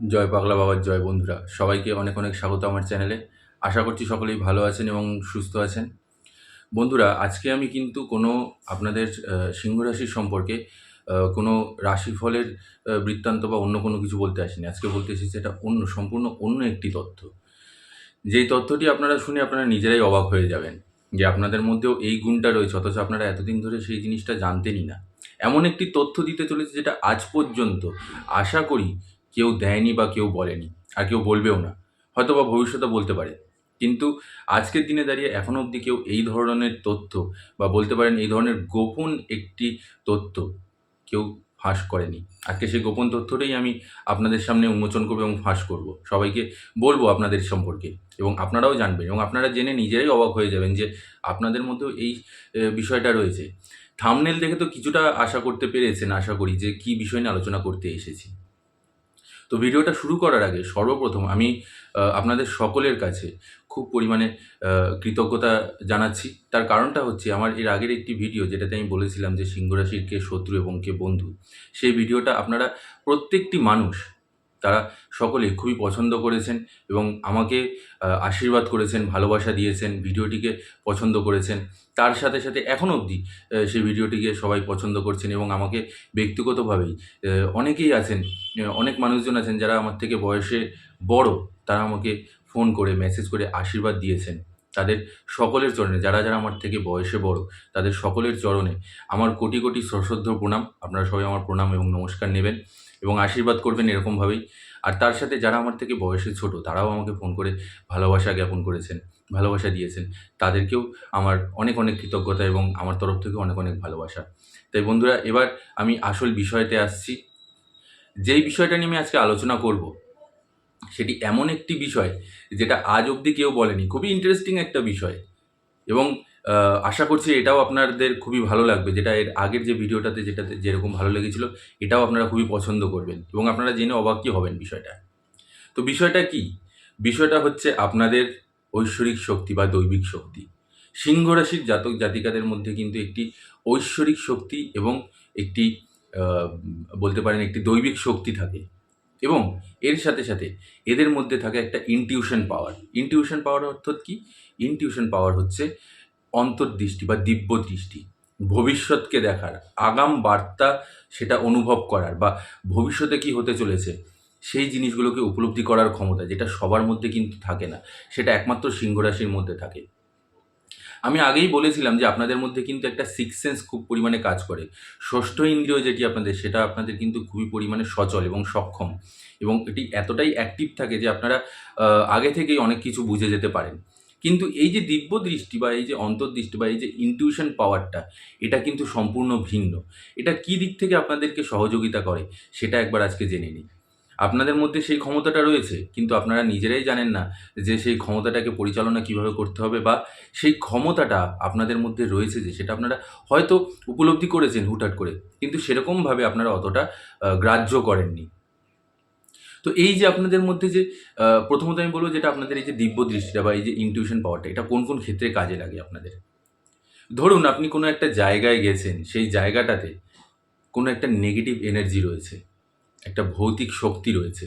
জয় পাগলা বাবার জয় বন্ধুরা। সবাইকে অনেক অনেক স্বাগত আমার চ্যানেলে। আশা করছি সকলেই ভালো আছেন এবং সুস্থ আছেন। বন্ধুরা, আজকে আমি কিন্তু কোনো আপনাদের সিংহ রাশির সম্পর্কে কোনো রাশিফলের বৃত্তান্ত বা অন্য কোনো কিছু বলতে আসিনি। আজকে বলতে এসেছি এটা অন্য, সম্পূর্ণ অন্য একটি তথ্য। যেই তথ্যটি আপনারা শুনে আপনারা নিজেরাই অবাক হয়ে যাবেন যে আপনাদের মধ্যেও এই গুণটা রয়েছে, অথচ আপনারা এতদিন ধরে সেই জিনিসটা জানতেনই না। এমন একটি তথ্য দিতে চলেছে যেটা আজ পর্যন্ত আশা করি কেউ দেয়নি বা কেউ বলেনি, আর কেউ বলবেও না। হয়তো বা ভবিষ্যতে বলতে পারে। কিন্তু আজকের দিনে দাঁড়িয়ে এখনও অবধি কেউ এই ধরনের তথ্য বা বলতে পারেন এই ধরনের গোপন একটি তথ্য কেউ ফাঁস করেনি। আজকে সেই গোপন তথ্যটাই আমি আপনাদের সামনে উন্মোচন করব এবং ফাঁস করব। সবাইকে বলব আপনাদের সম্পর্কে এবং আপনারাও জানবেন এবং আপনারা জেনে নিজেরাই অবাক হয়ে যাবেন যে আপনাদের মধ্যেও এই বিষয়টা রয়েছে। থামনেল দেখে তো কিছুটা আশা করতে পেরেছেন, আশা করি, যে কি বিষয় নিয়ে আলোচনা করতে এসেছি। তো ভিডিওটা শুরু করার আগে সর্বপ্রথম আমি আপনাদের সকলের কাছে খুব পরিমাণে কৃতজ্ঞতা জানাচ্ছি। তার কারণটা হচ্ছে আমার এর আগের একটি ভিডিও যেটাতে আমি বলেছিলাম যে সিংহরাশির কে শত্রু এবং কে বন্ধু, সেই ভিডিওটা আপনারা প্রত্যেকটি মানুষ তারা সকলেই খুবই পছন্দ করেছেন এবং আমাকে আশীর্বাদ করেছেন, ভালোবাসা দিয়েছেন, ভিডিওটিকে পছন্দ করেছেন। তার সাথে সাথে এখন অবধি সেই ভিডিওটিকে সবাই পছন্দ করছেন এবং আমাকে ব্যক্তিগতভাবেই অনেকেই আছেন অনেক মানুষজন আছেন যারা আমার থেকে বয়সে বড়, তারা আমাকে ফোন করে, মেসেজ করে আশীর্বাদ দিয়েছেন। তাদের সকলের চরণে, যারা যারা আমার থেকে বয়সে বড়, তাদের সকলের চরণে আমার কোটি কোটি সশ্রদ্ধ প্রণাম। আপনারা সবাই আমার প্রণাম এবং নমস্কার নেবেন। এবং আশীর্বাদ করবেন এরকমভাবেই। আর তার সাথে যারা আমার থেকে বয়সে ছোট, তারাও আমাকে ফোন করে ভালোবাসা জ্ঞাপন করেছেন, ভালোবাসা দিয়েছেন। তাদেরকেও আমার অনেক অনেক কৃতজ্ঞতা এবং আমার তরফ থেকে অনেক অনেক ভালোবাসা। তাই বন্ধুরা, এবার আমি আসল বিষয়তে আসছি। যেই বিষয়টা নিয়ে আমি আজকে আলোচনা করব, সেটি এমন একটি বিষয় যেটা আজ অবধি কেউ বলেনি। খুবই ইন্টারেস্টিং একটা বিষয়। এবং আশা করছি এটাও আপনাদের খুবই ভালো লাগবে। যেটা এর আগের যে ভিডিওটাতে যেটাতে যেরকম ভালো লেগেছিল, এটাও আপনারা খুবই পছন্দ করবেন এবং আপনারা জেনে অবাকই হবেন বিষয়টা। তো বিষয়টা কি? বিষয়টা হচ্ছে আপনাদের ঐশ্বরিক শক্তি বা দৈবিক শক্তি। সিংহ রাশির জাতক জাতিকাদের মধ্যে কিন্তু একটি ঐশ্বরিক শক্তি এবং একটি বলতে পারেন একটি দৈবিক শক্তি থাকে এবং এর সাথে সাথে এদের মধ্যে থাকে একটা ইনটিউশন পাওয়ার ইনটিউশন পাওয়ার অর্থাৎ কি? ইনটিউশন পাওয়ার হচ্ছে অন্তর্দৃষ্টি বা দিব্য দৃষ্টি ভবিষ্যৎকে দেখার, আগাম বার্তা সেটা অনুভব করার বা ভবিষ্যতে কি হতে চলেছে, সেই জিনিসগুলোকে উপলব্ধি করার ক্ষমতা যেটা সবার মধ্যে কিন্তু থাকে না, সেটা একমাত্র সিংহ রাশির মধ্যে থাকে। আমি আগেই বলেছিলাম যে আপনাদের মধ্যে কিন্তু একটা সিক্স সেন্স খুব পরিমাণে কাজ করে। ষষ্ঠ ইন্দ্রিয় যেটি আপনাদের, সেটা আপনাদের কিন্তু খুবই পরিমাণে সচল এবং সক্ষম এবং এটি এতটাই অ্যাক্টিভ থাকে যে আপনারা আগে থেকেই অনেক কিছু বুঝে যেতে পারেন। কিন্তু এই যে দিব্য দৃষ্টি বা এই যে অন্তর্দৃষ্টি বা এই যে ইনটিউশন পাওয়ারটা এটা কিন্তু সম্পূর্ণ ভিন্ন। এটা কি দিক থেকে আপনাদেরকে সহযোগিতা করে, সেটা একবার আজকে জেনে নিই। আপনাদের মধ্যে সেই ক্ষমতাটা রয়েছে, কিন্তু আপনারা নিজেরাই জানেন না যে সেই ক্ষমতাটাকে পরিচালনা কীভাবে করতে হবে বা সেই ক্ষমতাটা আপনাদের মধ্যে রয়েছে যে সেটা আপনারা হয়তো উপলব্ধি করেছেন হুটহাট করে, কিন্তু সেরকমভাবে আপনারা অতটা গ্রাহ্য করেননি। তো এই যে আপনাদের মধ্যে যে প্রথমত আমি বলব যেটা আপনাদের এই যে দিব্য দৃষ্টিটা বা এই যে ইনটিউশন পাওয়ারটা এটা কোন কোন ক্ষেত্রে কাজে লাগে আপনাদের? ধরুন আপনি কোনো একটা জায়গায় গেছেন, সেই জায়গাটাতে কোনো একটা নেগেটিভ এনার্জি রয়েছে, একটা ভৌতিক শক্তি রয়েছে,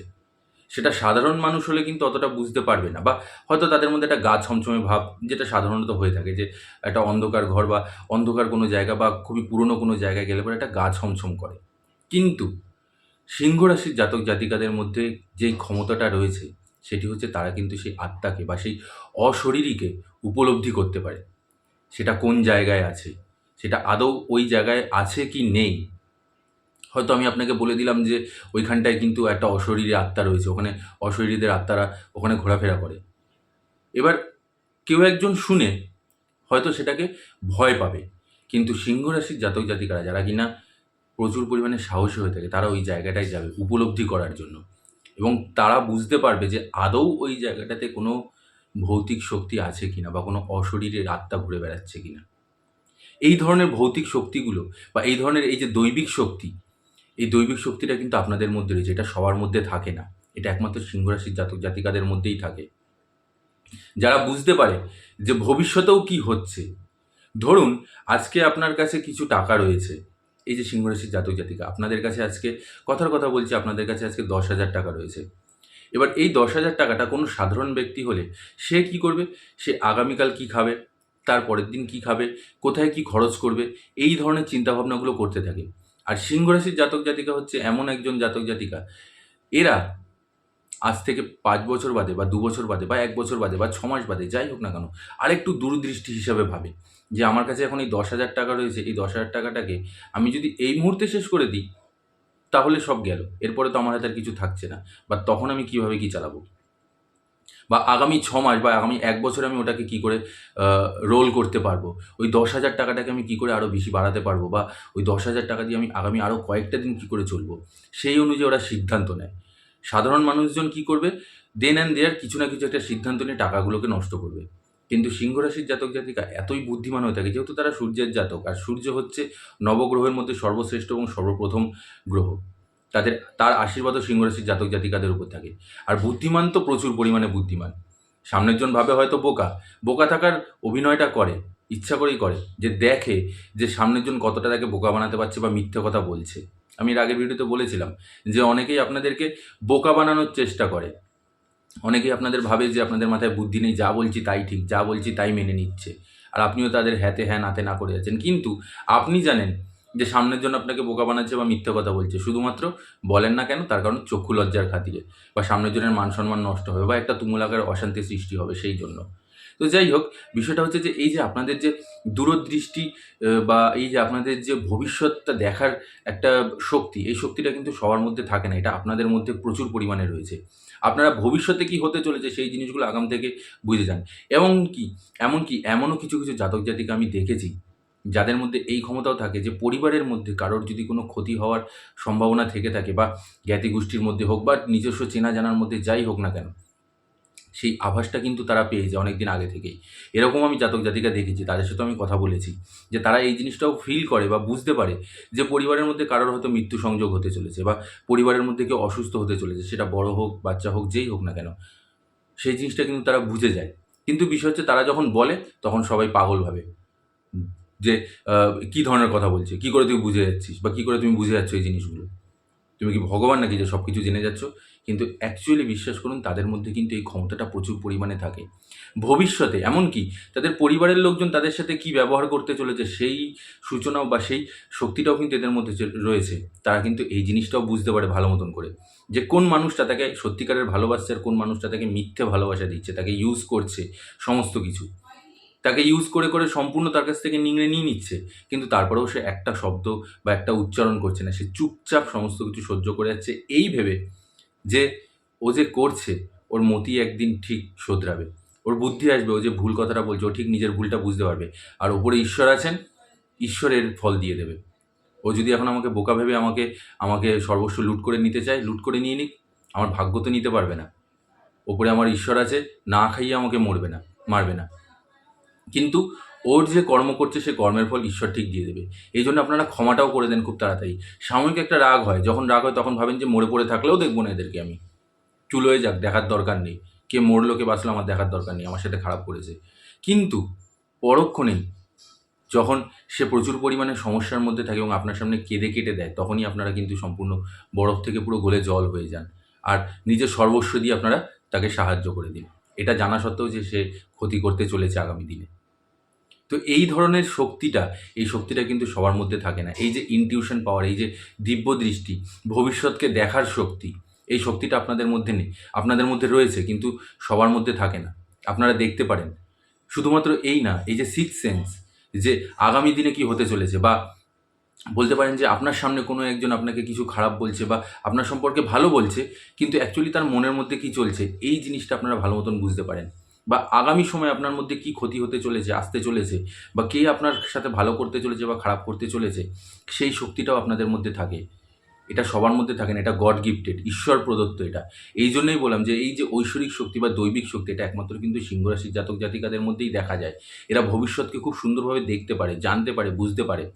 সেটা সাধারণ মানুষ হলে কিন্তু অতটা বুঝতে পারবে না বা হয়তো তাদের মধ্যে একটা গা ছমছমে ভাব যেটা সাধারণত হয়ে থাকে যে, একটা অন্ধকার ঘর বা অন্ধকার কোনো জায়গা বা খুবই পুরনো কোনো জায়গায় গেলে পরে একটা গা ছমছম করে। কিন্তু সিংহ রাশির জাতক জাতিকাদের মধ্যে যেই ক্ষমতাটা রয়েছে, সেটি হচ্ছে তারা কিন্তু সেই আত্মাকে বা সেই অশরীরীকে উপলব্ধি করতে পারে। সেটা কোন জায়গায় আছে? সেটা আদৌ ওই জায়গায় আছে কি নেই? হয়তো আমি আপনাকে বলে দিলাম যে ওইখানটায় কিন্তু একটা অশরীরী আত্মা রয়েছে, ওখানে অশরীরীদের আত্মারা ওখানে ঘোরাফেরা করে। এবার কেউ একজন শুনে হয়তো সেটাকে ভয় পাবে। কিন্তু সিংহ রাশির জাতক জাতিকারা যারা কিনা প্রচুর পরিমাণে সাহসী হয়ে থাকে। তারা ওই জায়গাটায় যাবে উপলব্ধি করার জন্য। এবং তারা বুঝতে পারবে যে আদৌ ওই জায়গাটাতে কোনো ভৌতিক শক্তি আছে কিনা বা কোনো অশরীরের আত্মা ঘুরে বেড়াচ্ছে কিনা। এই ধরনের ভৌতিক শক্তিগুলো বা এই ধরনের এই যে দৈবিক শক্তি, এই দৈবিক শক্তিটা কিন্তু আপনাদের মধ্যে রয়েছে। এটা সবার মধ্যে থাকে না। এটা একমাত্র সিংহ রাশির জাতক জাতিকাদের মধ্যেই থাকে। যারা বুঝতে পারে যে ভবিষ্যতেও কি হচ্ছে। ধরুন, আজকে আপনার কাছে কিছু টাকা রয়েছে। এই যে সিংহ রাশির জাতক জাতিকা, আপনাদের কাছে আজকে কথার কথা বলছি, আপনাদের কাছে আজকে দশ হাজার টাকা রয়েছে। এবার এই দশ হাজার টাকাটা কোনো সাধারণ ব্যক্তি হলে সে কি করবে? সে আগামীকাল কি খাবে? তার পরের দিন কি খাবে? কোথায় কি খরচ করবে? এই ধরনের চিন্তাভাবনাগুলো করতে থাকে। আর সিংহ রাশির জাতক জাতিকা হচ্ছে এমন একজন জাতক জাতিকা, এরা আজ থেকে পাঁচ বছর বাদে বা দু বছর বাদে বা এক বছর বাদে বা ছ মাস বাদে, যাই হোক না কেন, আরেকটু দূরদৃষ্টি হিসাবে ভাবে। যে আমার কাছে এখন এই দশ হাজার টাকা রয়েছে, এই দশ হাজার টাকাটাকে আমি যদি এই মুহূর্তে শেষ করে দিই, তাহলে সব গেল। এরপরে তো আমার হাতে আর কিছু থাকছে না। বা তখন আমি কীভাবে কি চালাবো? বা আগামী ছ মাস বা আগামী এক বছর আমি ওটাকে কি করে রোল করতে পারব? ওই দশ হাজার টাকাটাকে আমি কি করে আরও বেশি বাড়াতে পারব? বা ওই দশ হাজার টাকা দিয়ে আমি আগামী আরও কয়েকটা দিন কি করে চলবো? সেই অনুযায়ী ওরা সিদ্ধান্ত নেয়। সাধারণ মানুষজন কি করবে? দেন অ্যান্ড দেয়ার কিছু না কিছু একটা সিদ্ধান্ত নিয়ে টাকাগুলোকে নষ্ট করবে। কিন্তু সিংহ রাশির জাতক জাতিকা এতই বুদ্ধিমান হয়ে থাকে, যেহেতু তারা সূর্যের জাতক, আর সূর্য হচ্ছে নবগ্রহের মধ্যে সর্বশ্রেষ্ঠ এবং সর্বপ্রথম গ্রহ। তাদের, তার আশীর্বাদও সিংহ রাশির জাতক জাতিকাদের উপর থাকে। আর বুদ্ধিমান তো প্রচুর পরিমাণে বুদ্ধিমান। সামনের জন ভাবে হয়তো বোকা বোকা থাকার অভিনয়টা করে, ইচ্ছা করেই করে, যে দেখে যে সামনের জন কতটা তাকে বোকা বানাতে পারছে বা মিথ্যে কথা বলছে। আমি এর আগের ভিডিওতে বলেছিলাম যে অনেকেই আপনাদেরকে বোকা বানানোর চেষ্টা করে অনেকেই আপনাদের ভাবে যে আপনাদের মাথায় বুদ্ধি নেই, যা বলছি তাই ঠিক, যা বলছি তাই মেনে নিচ্ছে। আর আপনিও তাদের হ্যাতে হ্যাঁ নাতে না করে যাচ্ছেন। কিন্তু আপনি জানেন যে সামনের জন্য আপনাকে বোকা বানাচ্ছে বা মিথ্যে কথা বলছে, শুধুমাত্র বলেন না কেন, তার কারণ চক্ষু লজ্জার খাতিরে বা সামনের জনের মান সম্মান নষ্ট হবে বা একটা তুমুল আকার অশান্তি সৃষ্টি হবে সেই জন্য। তো যাই হোক, বিষয়টা হচ্ছে যে এই যে আপনাদের যে দূরদৃষ্টি বা এই যে আপনাদের যে ভবিষ্যৎটা দেখার একটা শক্তি, এই শক্তিটা কিন্তু সবার মধ্যে থাকে না, এটা আপনাদের মধ্যে প্রচুর পরিমাণে রয়েছে। আপনারা ভবিষ্যতে কি হতে চলেছে সেই জিনিসগুলো আগাম থেকে বুঝে যান। এবং কি এমনকি এমনও কিছু কিছু জাতক জাতিকে আমি দেখেছি যাদের মধ্যে এই ক্ষমতাও থাকে যে পরিবারের মধ্যে কারোর যদি কোনো ক্ষতি হওয়ার সম্ভাবনা থেকে থাকে বা জ্ঞাতি গোষ্ঠীর মধ্যে হোক বা নিজস্ব চেনা জানার মধ্যে যাই হোক না কেন সেই আভাসটা কিন্তু তারা পেয়ে যায় অনেক দিন আগে থেকেই। এরকম আমি জাতক জাতিকা দেখেছি, তাদের সাথে আমি কথা বলেছি, যে তারা এই জিনিসটাও ফিল করে বা বুঝতে পারে যে পরিবারের মধ্যে কারোর হয়তো মৃত্যু সংযোগ হতে চলেছে বা পরিবারের মধ্যে কেউ অসুস্থ হতে চলেছে, সেটা বড় হোক, বাচ্চা হোক, যেই হোক না কেন, সেই জিনিসটা কিন্তু তারা বুঝে যায়। কিন্তু বিষয় হচ্ছে তারা যখন বলে, তখন সবাই পাগল ভাবে। যে কী ধরনের কথা বলছে, কী করে তুই বুঝে যাচ্ছিস বা কী করে তুমি বুঝে যাচ্ছ এই জিনিসগুলো? তুমি কি ভগবান নাকি যে সব কিছু জেনে যাচ্ছ? কিন্তু অ্যাকচুয়ালি বিশ্বাস করুন, তাদের মধ্যে কিন্তু এই ক্ষমতাটা প্রচুর পরিমাণে থাকে। ভবিষ্যতে, এমনকি তাদের পরিবারের লোকজন তাদের সাথে কি ব্যবহার করতে চলেছে, সেই সূচনাও বা সেই শক্তিটাও কিন্তু এদের মধ্যে রয়েছে। তারা কিন্তু এই জিনিসটাও বুঝতে পারে ভালো মতন করে। যে কোন মানুষটা তাকে সত্যিকারের ভালোবাসছে আর কোন মানুষটা তাকে মিথ্যে ভালোবাসা দিচ্ছে, তাকে ইউজ করছে, সমস্ত কিছু। তাকে ইউজ করে করে সম্পূর্ণ তার কাছ থেকে নিংড়ে নিয়ে নিচ্ছে, কিন্তু তারপরেও সে একটা শব্দ বা একটা উচ্চারণ করছে না। সে চুপচাপ সমস্ত কিছু সহ্য করে যাচ্ছে। এই ভেবে যে ও যে করছে, ওর মতি একদিন ঠিক শোধরাবে। ওর বুদ্ধি আসবে, ও যে ভুল কথাটা বলছে, ও ঠিক নিজের ভুলটা বুঝতে পারবে। আর ওপরে ঈশ্বর আছেন, ঈশ্বরের ফল দিয়ে দেবে। ও যদি এখন আমাকে বোকা ভেবে আমাকে আমাকে সর্বস্ব লুট করে নিতে চায়, লুট করে নিয়ে নিক, আমার ভাগ্য তো নিতে পারবে না। ওপরে আমার ঈশ্বর আছে, না খাইয়ে আমাকে মরবে না, মারবে না। কিন্তু ওর যে কর্ম করছে, সে কর্মের ফল ঈশ্বর ঠিক দিয়ে দেবে। এই জন্য আপনারা ক্ষমাটাও করে দেন খুব তাড়াতাড়ি। সাময়িক একটা রাগ হয়, যখন রাগ হয় তখন ভাবেন যে মরে পড়ে থাকলেও দেখব না এদেরকে আমি। চুলো হয়ে যাক, দেখার দরকার নেই। কে মরলো, কে বাঁচলো, আমার দেখার দরকার নেই, আমার সাথে খারাপ করেছে। কিন্তু পরক্ষণেই যখন সে প্রচুর পরিমাণে সমস্যার মধ্যে থাকে এবং আপনার সামনে কেঁদে কেটে দেয়, তখনই আপনারা কিন্তু সম্পূর্ণ বরফ থেকে পুরো গলে জল হয়ে যান। আর নিজের সর্বস্ব দিয়ে আপনারা তাকে সাহায্য করে দিন। এটা জানা সত্ত্বেও যে সে ক্ষতি করতে চলেছে আগামী দিনে। তো এই ধরনের শক্তিটা, এই শক্তিটা কিন্তু সবার মধ্যে থাকে না। এই যে ইনটিউশন পাওয়ার এই যে দিব্য দৃষ্টি, ভবিষ্যৎকে দেখার শক্তি, এই শক্তিটা আপনাদের মধ্যে নেই। আপনাদের মধ্যে রয়েছে, কিন্তু সবার মধ্যে থাকে না। আপনারা দেখতে পারেন। শুধুমাত্র এই না, এই যে সিক্স সেন্স যে আগামী দিনে কি হতে চলেছে বা বলতে পারেন যে আপনার সামনে কোনো একজন আপনাকে কিছু খারাপ বলছে বা আপনার সম্পর্কে ভালো বলছে, কিন্তু অ্যাকচুয়ালি তার মনের মধ্যে কি চলছে, এই জিনিসটা আপনারা ভালো মতন বুঝতে পারেন। বা আগামী সময় আপনার মধ্যে কি ক্ষতি হতে চলেছে, আসতে চলেছে, বা কে আপনার সাথে ভালো করতে চলেছে বা খারাপ করতে চলেছে, সেই শক্তিটাও আপনাদের মধ্যে থাকে। এটা সবার মধ্যে থাকে না, এটা গড গিফটেড ঈশ্বর প্রদত্ত এটা। এই জন্যই বললাম যে এই যে ঐশ্বরিক শক্তি বা দৈবিক শক্তি, এটা একমাত্র কিন্তু সিংহরাশির জাতক জাতিকাদের মধ্যেই দেখা যায়। এরা ভবিষ্যৎকে খুব সুন্দরভাবে দেখতে পারে, জানতে পারে, বুঝতে পারে।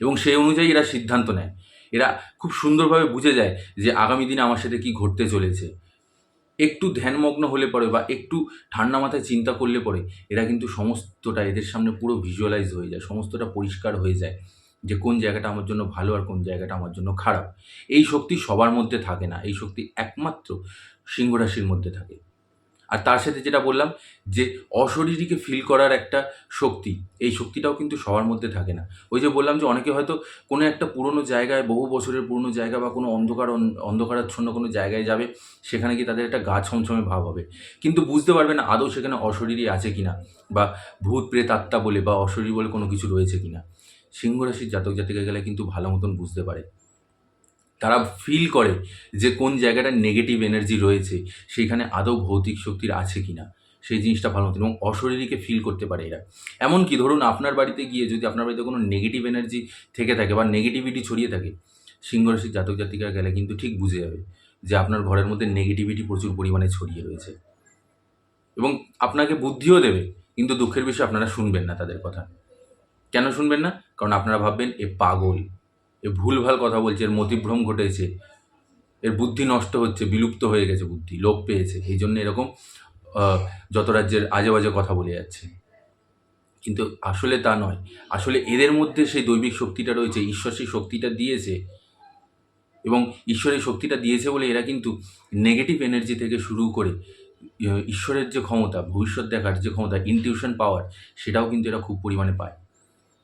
এবং সেই অনুযায়ী এরা সিদ্ধান্ত নেয়। এরা খুব সুন্দরভাবে বুঝে যায় যে আগামী দিনে আমার সাথে কী ঘটতে চলেছে। একটু ধ্যানমগ্ন হলে পরে বা একটু ঠান্ডা মাথায় চিন্তা করলে পরে এরা কিন্তু সমস্তটা এদের সামনে পুরো ভিজুয়ালাইজ হয়ে যায়, সমস্তটা পরিষ্কার হয়ে যায় যে কোন জায়গাটা আমার জন্য ভালো আর কোন জায়গাটা আমার জন্য খারাপ। এই শক্তি সবার মধ্যে থাকে না, এই শক্তি একমাত্র সিংহরাশির মধ্যে থাকে। আর তার সাথে যেটা বললাম যে অশরীরীকে ফিল করার একটা শক্তি, এই শক্তিটাও কিন্তু সবার মধ্যে থাকে না। ওই যে বললাম যে অনেকে হয়তো কোনো একটা পুরনো জায়গায়, বহু বছরের পুরনো জায়গা বা কোনো অন্ধকার অন্ধকারাচ্ছন্ন কোনো জায়গায় যাবে, সেখানে কি তাদের একটা গা ছমছমে ভাব হবে। কিন্তু বুঝতে পারবে না আদৌ সেখানে অশরীরী আছে কিনা বা ভূত, প্রেত, আত্মা বলে বা অশরীরী বলে কোনো কিছু রয়েছে কিনা। সিংহ রাশির জাতক জাতিকা গেলে কিন্তু ভালো মতন বুঝতে পারে। তারা ফিল করে যে কোন জায়গাটা নেগেটিভ এনার্জি রয়েছে সেইখানে আদৌ ভৌতিক শক্তির আছে কি না সেই জিনিসটা ভালো মতো এবং অশরীরীকে ফিল করতে পারে এরা। এমনকি ধরুন আপনার বাড়িতে গিয়ে যদি আপনার বাড়িতে কোনো নেগেটিভ এনার্জি থেকে থাকে বা নেগেটিভিটি ছড়িয়ে থাকে, সিংহরাশির জাতক জাতিকা গেলে কিন্তু ঠিক বুঝে যাবে যে আপনার ঘরের মধ্যে নেগেটিভিটি প্রচুর পরিমাণে ছড়িয়ে রয়েছে। এবং আপনাকে বুদ্ধিও দেবে, কিন্তু দুঃখের বিষয়ে আপনারা শুনবেন না তাদের কথা। কেন শুনবেন না? কারণ আপনারা ভাববেন, এ পাগল। এ ভুলভাল কথা বলছে, এর মতিভ্রম ঘটেছে, এর বুদ্ধি নষ্ট হচ্ছে, বিলুপ্ত হয়ে গেছে বুদ্ধি, লোপ পেয়েছে, এই জন্য এরকম যত রাজ্যের আজে বাজে কথা বলে যাচ্ছে। কিন্তু আসলে তা নয়। আসলে এদের মধ্যে সেই দৈবিক শক্তিটা রয়েছে, ঈশ্বর সেই শক্তিটা দিয়েছে, এবং ঈশ্বরের শক্তিটা দিয়েছে বলে এরা কিন্তু নেগেটিভ এনার্জি থেকে শুরু করে ঈশ্বরের যে ক্ষমতা, ভবিষ্যৎ দেখার যে ক্ষমতা ইনটিউশন পাওয়ার সেটাও কিন্তু এরা খুব পরিমাণে পায়।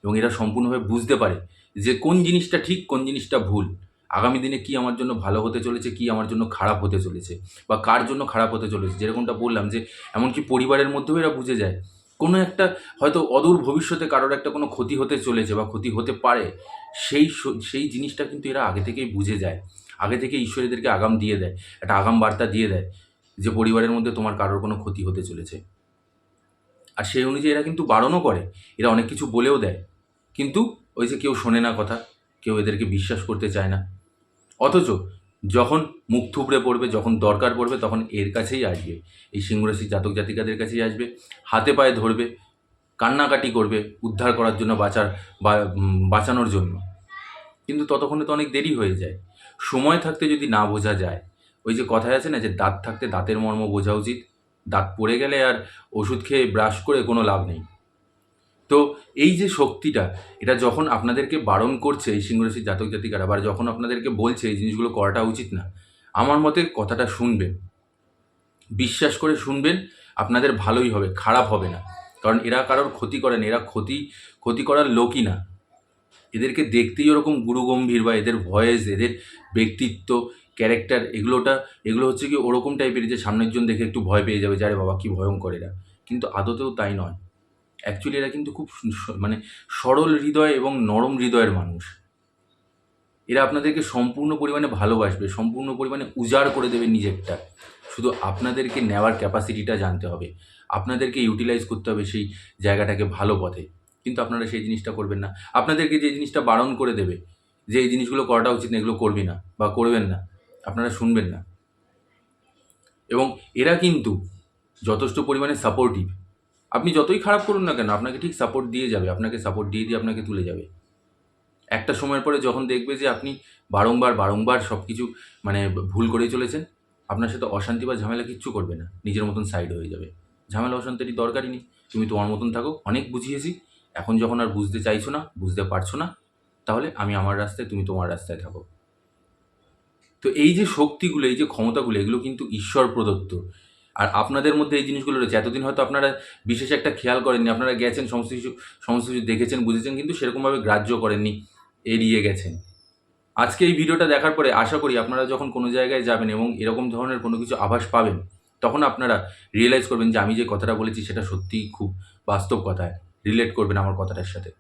এবং এরা সম্পূর্ণভাবে বুঝতে পারে যে কোন জিনিসটা ঠিক, কোন জিনিসটা ভুল। আগামী দিনে কি আমার জন্য ভালো হতে চলেছে, কি আমার জন্য খারাপ হতে চলেছে, বা কার জন্য খারাপ হতে চলেছে? যেরকমটা বললাম যে, এমনকি পরিবারের মধ্যেও এরা বুঝে যায়। কোনো একটা হয়তো অদূর ভবিষ্যতে কারোর একটা কোনো ক্ষতি হতে চলেছে বা ক্ষতি হতে পারে, সেই সেই জিনিসটা কিন্তু এরা আগে থেকেই বুঝে যায়। আগে থেকে ঈশ্বর এদেরকে আগাম দিয়ে দেয়, একটা আগাম বার্তা দিয়ে দেয় যে, পরিবারের মধ্যে তোমার কারোর কোনো ক্ষতি হতে চলেছে। আর সেই অনুযায়ী এরা কিন্তু বারণও করে, এরা অনেক কিছু বলেও দেয়। কিন্তু ওই যে কেউ শোনে না কথা, কেউ এদেরকে বিশ্বাস করতে চায় না। অথচ যখন মুখ থুবড়ে পড়বে, যখন দরকার পড়বে, তখন এর কাছেই আসবে। এই সিংহরাশি জাতক জাতিকাদের কাছেই আসবে। হাতে পায়ে ধরবে, কান্নাকাটি করবে, উদ্ধার করার জন্য বাঁচার বা বাঁচানোর জন্য। কিন্তু ততক্ষণে তো অনেক দেরি হয়ে যায়। সময় থাকতে যদি না বোঝা যায়, ওই যে কথায় আছে না যে, দাঁত থাকতে দাঁতের মর্ম বোঝা উচিত। দাঁত পড়ে গেলে আর ওষুধ খেয়ে ব্রাশ করে কোনো লাভ নেই। তো এই যে শক্তিটা, এটা যখন আপনাদেরকে বারণ করছে এই সিংহরাশির জাতক জাতিকারা, বা যখন আপনাদেরকে বলছে এই জিনিসগুলো করাটা উচিত না, আমার মতে কথাটা শুনবেন। বিশ্বাস করে শুনবেন, আপনাদের ভালোই হবে, খারাপ হবে না। কারণ এরা কারোর ক্ষতি করেন এরা ক্ষতি ক্ষতি করার লোকই না। এদেরকে দেখতেই ওরকম গুরুগম্ভীর, বা এদের ভয়েস, এদের ব্যক্তিত্ব, ক্যারেক্টার, এগুলোটা, এগুলো হচ্ছে কি ওরকম টাইপের যে সামনের জন দেখে একটু ভয় পেয়ে যাবে যারে বাবা কি ভয়ঙ্কর এরা। কিন্তু আদতেও তাই নয়। অ্যাকচুয়ালি এরা কিন্তু খুব মানে সরল হৃদয় এবং নরম হৃদয়ের মানুষ। এরা আপনাদেরকে সম্পূর্ণ পরিমাণে ভালোবাসবে, সম্পূর্ণ পরিমাণে উজাড় করে দেবে নিজেরটা। শুধু আপনাদেরকে নেওয়ার ক্যাপাসিটিটা জানতে হবে। আপনাদেরকে ইউটিলাইজ করতে হবে সেই জায়গাটাকে ভালো পথে। কিন্তু আপনারা সেই জিনিসটা করবেন না। আপনাদেরকে যে জিনিসটা বারণ করে দেবে, যে এই জিনিসগুলো করাটা উচিত না, এগুলো করবি না বা করবেন না, আপনারা শুনবেন না। এবং এরা কিন্তু যথেষ্ট পরিমাণে সাপোর্টিভ আপনি যতই খারাপ করুন না কেন, আপনাকে ঠিক সাপোর্ট দিয়ে যাবে, আপনাকে সাপোর্ট দিয়ে দিয়ে আপনাকে তুলে যাবে। একটা সময়ের পরে যখন দেখবে যে আপনি বারংবার বারংবার সব কিছু মানে ভুল করেই চলেছেন, আপনার সাথে অশান্তি বা ঝামেলা কিচ্ছু করবে না, নিজের মতন সাইড হয়ে যাবে। ঝামেলা অশান্তির দরকারই নেই, তুমি তোমার মতন থাকো, অনেক বুঝিয়েছি, এখন যখন আর বুঝতে চাইছো না, বুঝতে পারছ না, তাহলে আমি আমার রাস্তায়, তুমি তোমার রাস্তায় থাকো। তো এই যে শক্তিগুলো, এই যে ক্ষমতাগুলো, এগুলো কিন্তু ঈশ্বর প্রদত্ত। আর আপনাদের মধ্যে এই জিনিসগুলো রয়েছে। এতদিন হয়তো আপনারা বিশেষ একটা খেয়াল করেননি, আপনারা গেছেন, সমস্ত কিছু সমস্ত কিছু দেখেছেন, বুঝেছেন, কিন্তু সেরকমভাবে গ্রাহ্য করেননি, এড়িয়ে গেছেন। আজকে এই ভিডিওটা দেখার পরে আশা করি আপনারা যখন কোনো জায়গায় যাবেন এবং এরকম ধরনের কোনো কিছু আভাস পাবেন, তখন আপনারা রিয়েলাইজ করবেন যে আমি যে কথাটা বলেছি সেটা সত্যিই খুব বাস্তব কথায় রিলেট করবেন আমার কথাটার সাথে।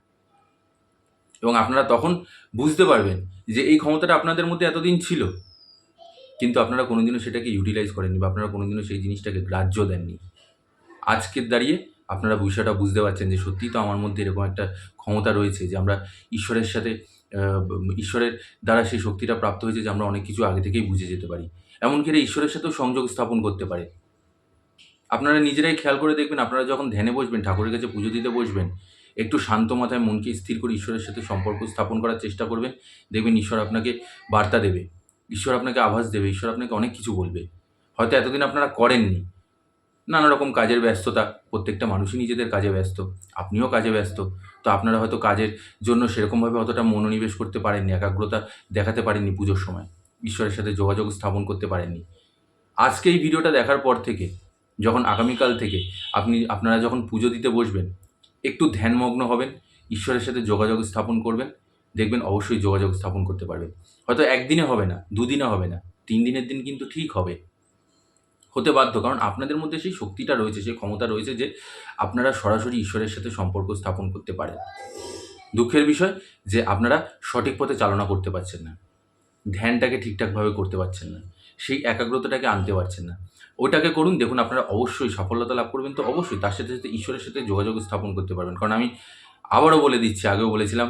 এবং আপনারা তখন বুঝতে পারবেন যে এই ক্ষমতাটা আপনাদের মধ্যে এতদিন ছিল। কিন্তু আপনারা কোনোদিনও সেটাকে ইউটিলাইজ করেননি বা আপনারা কোনোদিনও সেই জিনিসটাকে গ্রাহ্য দেননি। আজকের দাঁড়িয়ে আপনারা বিষয়টা বুঝতে পারছেন যে সত্যিই তো আমার মধ্যে এরকম একটা ক্ষমতা রয়েছে যে আমরা ঈশ্বরের সাথে ঈশ্বরের দ্বারা সেই শক্তিটা প্রাপ্ত হয়েছে যে আমরা অনেক কিছু আগে থেকেই বুঝে যেতে পারি। এমনকি এরা ঈশ্বরের সাথেও সংযোগ স্থাপন করতে পারে। আপনারা নিজেরাই খেয়াল করে দেখবেন, আপনারা যখন ধ্যানে বসবেন, ঠাকুরের কাছে পুজো দিতে বসবেন, একটু শান্ত মাথায় মনকে স্থির করে ঈশ্বরের সাথে সম্পর্ক স্থাপন করার চেষ্টা করবেন, দেখবেন ঈশ্বর আপনাকে বার্তা দেবে। ঈশ্বর আপনাকে আভাস দেবে, ঈশ্বর আপনাকে অনেক কিছু বলবে। হয়তো এতদিন আপনারা করেননি। নানা রকম কাজের ব্যস্ততা, প্রত্যেকটা মানুষই নিজেদের কাজে ব্যস্ত, আপনিও কাজে ব্যস্ত। তো আপনারা হয়তো কাজের জন্য সেরকমভাবে অতটা মনোনিবেশ করতে পারেননি, একাগ্রতা দেখাতে পারেননি পুজোর সময়, ঈশ্বরের সাথে যোগাযোগ স্থাপন করতে পারেননি। আজকে এই ভিডিওটা দেখার পর থেকে, যখন আগামীকাল থেকে আপনি, আপনারা যখন পুজো দিতে বসবেন, একটু ধ্যানমগ্ন হবেন, ঈশ্বরের সাথে যোগাযোগ স্থাপন করবেন দেখবেন অবশ্যই যোগাযোগ স্থাপন করতে পারবেন হয়তো একদিনে হবে না, দুদিনে হবে না, তিন দিনের দিন কিন্তু ঠিক হবে। হতে বাধ্য, কারণ আপনাদের মধ্যে সেই শক্তিটা রয়েছে, সেই ক্ষমতা রয়েছে যে আপনারা সরাসরি ঈশ্বরের সাথে সম্পর্ক স্থাপন করতে পারেন। দুঃখের বিষয় যে আপনারা সঠিক পথে চালনা করতে পারছেন না, ধ্যানটাকে ঠিকঠাকভাবে করতে পারছেন না, সেই একাগ্রতাটাকে আনতে পারছেন না। ওটাকে করুন, দেখুন আপনারা অবশ্যই সফলতা লাভ করবেন তো অবশ্যই, তার সাথে সাথে ঈশ্বরের সাথে যোগাযোগ স্থাপন করতে পারবেন। কারণ আমি আবারও বলে দিচ্ছি, আগেও বলেছিলাম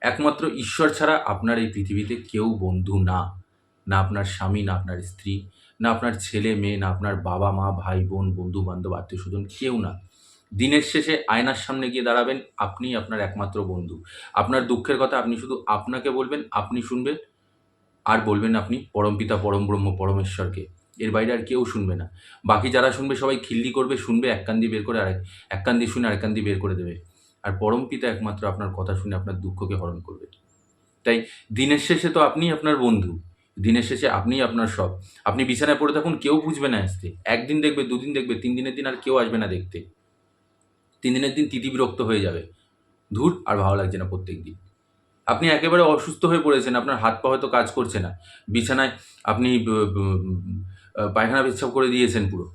একমাত্র ঈশ্বর ছাড়া আপনার এই পৃথিবীতে কেউ বন্ধু না। না আপনার স্বামী, না আপনার স্ত্রী, না আপনার ছেলে, মেয়ে, না আপনার বাবা, মা, ভাই, বোন, বন্ধু, বান্ধব, আত্মীয় স্বজন, কেউ না। দিনের শেষে আয়নার সামনে গিয়ে দাঁড়াবেন আপনি আপনার একমাত্র বন্ধু। আপনার দুঃখের কথা আপনি শুধু আপনাকে বলবেন, আপনি শুনবেন। আর বলবেন আপনি পরমপিতা পরম ব্রহ্ম, পরমেশ্বরকে। এর বাইরে আর কেউ শুনবে না। বাকি যারা শুনবে সবাই খিল্লি করবে, শুনবে, এক কান্দি বের করে আরেক, এক কান দিয়ে শুনে আরেক কান্দি বের করে দেবে। আর পরম পিতা একমাত্র আপনার কথা শুনে আপনার দুঃখকে হরণ করবে। তাই দিনের শেষে তো আপনিই আপনার বন্ধু, দিনের শেষে আপনিই আপনার সব। আপনি বিছানায় পড়ে থাকুন, কেউ বুঝবে না আসতে একদিন দেখবে, দুদিন দেখবে, তিন দিনের দিন আর কেউ আসবে না দেখতে। তিন দিনের দিন তিতি বিরক্ত হয়ে যাবে। ধূর, আর ভালো লাগছে না প্রত্যেক দিন। আপনি একেবারে অসুস্থ হয়ে পড়েছেন, আপনার হাত পা হয়তো কাজ করছে না। বিছানায় আপনি পায়খানা পেচ্ছাপ করে দিয়েছেন পুরো।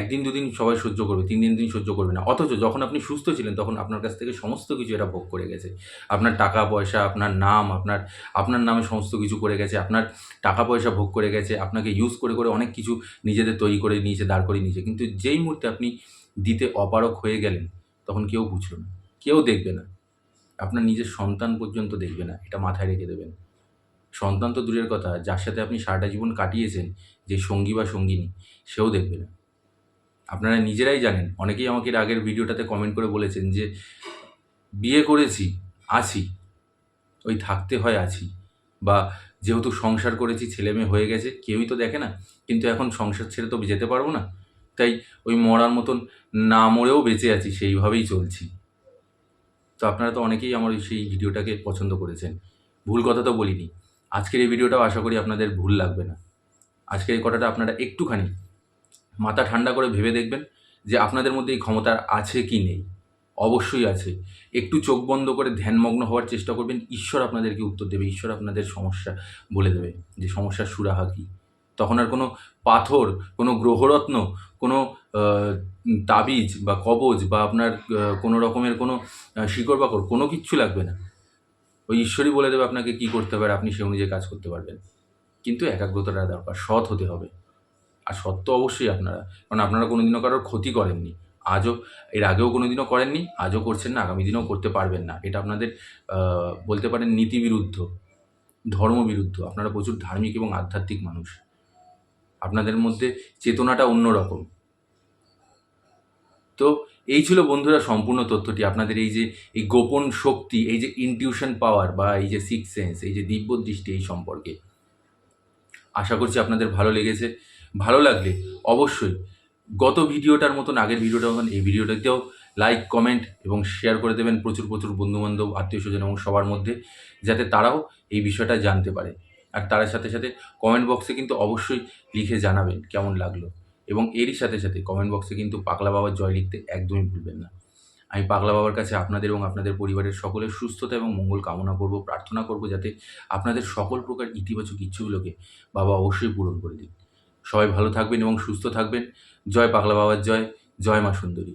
একদিন দুদিন সবাই সহ্য করবে, তিন দিন দিন সহ্য করবে না। অথচ যখন আপনি সুস্থ ছিলেন, তখন আপনার কাছ থেকে সমস্ত কিছু এরা ভোগ করে গেছে। আপনার টাকা পয়সা, আপনার নাম, আপনার আপনার নামে সমস্ত কিছু করে গেছে, আপনার টাকা পয়সা ভোগ করে গেছে, আপনাকে ইউজ করে করে অনেক কিছু নিজেদের তৈরি করে নিয়েছে, দাঁড় করে নিয়েছে। কিন্তু যেই মুহূর্তে আপনি দিতে অপারক হয়ে গেলেন, তখন কেউ বুঝলো না, কেউ দেখবে না। আপনার নিজের সন্তান পর্যন্ত দেখবে না, এটা মাথায় রেখে দেবেন। সন্তান তো দূরের কথা, যার সাথে আপনি সারাটা জীবন কাটিয়েছেন, যে সঙ্গী বা সঙ্গিনী, সেও দেখবে না। আপনারা নিজেরাই জানেন, অনেকেই আমাকে এর আগের ভিডিওটাতে কমেন্ট করে বলেছেন যে, বিয়ে করেছি, আছি, ওই থাকতে হয় আছি, বা যেহেতু সংসার করেছি, ছেলে মেয়ে হয়ে গেছে, কেউই তো দেখে না, কিন্তু এখন সংসার ছেড়ে তো যেতে পারব না, তাই ওই মরার মতন না মরেও বেঁচে আছি, সেইভাবেই চলছি। তো আপনারা তো অনেকেই আমার সেই ভিডিওটাকে পছন্দ করেছেন, ভুল কথা তো বলিনি। আজকের এই ভিডিওটাও আশা করি আপনাদের ভুল লাগবে না। আজকের এই কথাটা আপনারা একটুখানি মাথা ঠান্ডা করে ভেবে দেখবেন যে আপনাদের মধ্যে এই ক্ষমতা আছে কি নেই। অবশ্যই আছে। একটু চোখ বন্ধ করে ধ্যানমগ্ন হওয়ার চেষ্টা করবেন। ঈশ্বর আপনাদেরকে উত্তর দেবে। ঈশ্বর আপনাদের সমস্যা বলে দেবে যে সমস্যার সুরাহা কী। তখন আর কোনো পাথর, কোনো গ্রহরত্ন, কোনো তাবিজ বা কবজ বা আপনার কোনো রকমের কোনো শিকড় বাকড়, কোনো কিচ্ছু লাগবে না। ওই ঈশ্বরই বলে দেবে আপনাকে কী করতে আর আপনি সে অনুযায়ী কাজ করতে পারবেন। কিন্তু একাগ্রতাটা দরকার। সৎ হতে হবে। আর সত্য অবশ্যই আপনারা, কারণ আপনারা কোনোদিনও কারোর ক্ষতি করেননি। আজও, এর আগেও কোনোদিনও করেননি, আজও করছেন না, আগামী দিনেও করতে পারবেন না। এটা আপনাদের বলতে পারেন নীতি বিরুদ্ধ ধর্ম বিরুদ্ধ আপনারা প্রচুর ধার্মিক এবং আধ্যাত্মিক মানুষ। আপনাদের মধ্যে চেতনাটা অন্যরকম। তো এই ছিল বন্ধুরা সম্পূর্ণ তথ্যটি। আপনাদের এই যে, এই গোপন শক্তি, এই যে ইনটিউশন পাওয়ার বা এই যে সিক্স সেন্স এই যে দিব্য দৃষ্টি এই সম্পর্কে। আশা করছি আপনাদের ভালো লেগেছে। ভালো লাগলে অবশ্যই গত ভিডিওটার মতন, আগের ভিডিওটার মতন এই ভিডিওটাতেও লাইক কমেন্ট এবং শেয়ার করে দেবেন প্রচুর প্রচুর বন্ধুবান্ধব, আত্মীয় স্বজন এবং সবার মধ্যে, যাতে তারাও এই বিষয়টা জানতে পারে। আর তার সাথে সাথে কমেন্ট বক্সে কিন্তু অবশ্যই লিখে জানাবেন কেমন লাগল। এবং এরই সাথে সাথে কমেন্ট বক্সে কিন্তু পাগলা বাবার জয় লিখতে একদমই ভুলবেন না। আমি পাগলা বাবার কাছে আপনাদের এবং আপনাদের পরিবারের সকলের সুস্থতা এবং মঙ্গল কামনা করব, প্রার্থনা করব, যাতে আপনাদের সকল প্রকার ইতিবাচক ইচ্ছুগুলোকে বাবা অবশ্যই পূরণ করে দিন সবাই ভালো থাকবেন এবং সুস্থ থাকবেন। জয় পাগলা বাবার জয়। জয় মা সুন্দরী।